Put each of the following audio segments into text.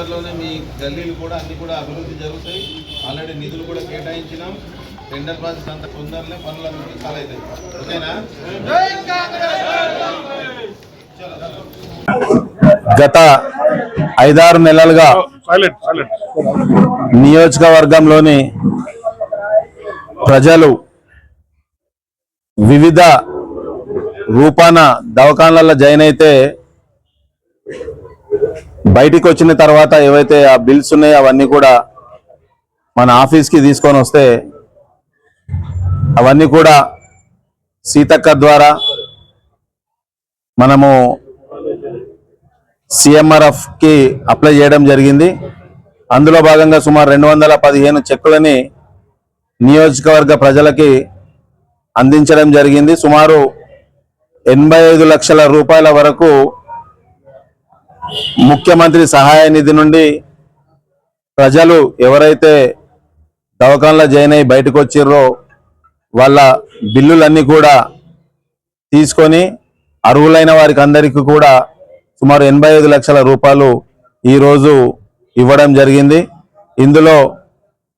తొందరలోనే మీ గల్లీలు కూడా అన్ని కూడా అభివృద్ధి జరుగుతాయి. ఆల్రెడీ నిధులు కూడా కేటాయించినాం. టెండర్ ప్రాసెస్ అంతా తొందరలో పనులు అభివృద్ధి చాలా అవుతాయి ఓకేనా? గత ఐదారు నెలలుగా నియోజకవర్గంలోని ప్రజలు వివిధ రూపాన దవాఖానాలలో జాయిన్ అయితే బయటికి వచ్చిన తర్వాత ఏవైతే ఆ బిల్స్ ఉన్నాయో అవన్నీ కూడా మన ఆఫీస్కి తీసుకొని వస్తే అవన్నీ కూడా సీతక్క ద్వారా మనము సిఎంఆర్ఎఫ్కి అప్లై చేయడం జరిగింది. అందులో భాగంగా సుమారు రెండు వందల పదిహేను చెక్కులని నియోజకవర్గ ప్రజలకి అందించడం జరిగింది. సుమారు ఎనభై ఐదు లక్షల రూపాయల వరకు ముఖ్యమంత్రి సహాయ నిధి నుండి ప్రజలు ఎవరైతే దవాఖానలో జాయిన్ అయి బయటకు వచ్చిర్రో వాళ్ళ బిల్లులన్నీ కూడా తీసుకొని అర్హులైన వారికి అందరికీ కూడా సుమారు ఎనభై ఐదు లక్షల రూపాయలు ఈరోజు ఇవ్వడం జరిగింది. ఇందులో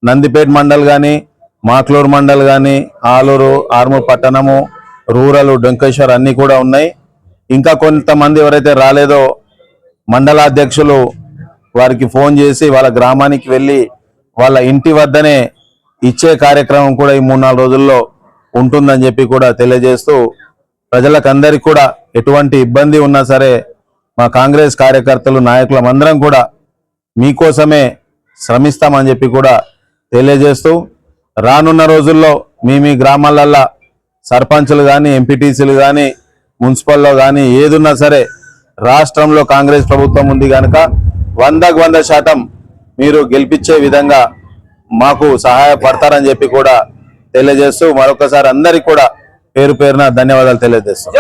నందిపేట్ మండల్ కానీ మాక్లూరు మండల్ కానీ ఆలూరు ఆర్మూర్ పట్టణము రూరల్ డొంకేశ్వర్ అన్నీ కూడా ఉన్నాయి. ఇంకా కొంతమంది ఎవరైతే రాలేదో మండలాధ్యక్షులు వారికి ఫోన్ చేసి వాళ్ళ గ్రామానికి వెళ్ళి వాళ్ళ ఇంటి వద్దనే ఇచ్చే కార్యక్రమం కూడా ఈ మూడు నాలుగు రోజుల్లో ఉంటుందని చెప్పి కూడా తెలియజేస్తూ ప్రజలకందరికీ కూడా ఎటువంటి ఇబ్బంది ఉన్నా సరే మా కాంగ్రెస్ కార్యకర్తలు నాయకులం అందరం కూడా మీకోసమే శ్రమిస్తామని చెప్పి కూడా తెలియజేస్తూ రానున్న రోజుల్లో మీ మీ గ్రామాలల్లో సర్పంచులు కానీ ఎంపీటీసీలు కానీ మున్సిపల్లో కానీ ఏదున్నా సరే రాష్ట్రంలో కాంగ్రెస్ ప్రభుత్వం ఉంది కనుక వందకు వంద శాతం మీరు గెలిపించే విధంగా మాకు సహాయపడతారని చెప్పి కూడా తెలియజేస్తూ మరొకసారి అందరికి కూడా పేరు పేరున ధన్యవాదాలు తెలియజేస్తాం.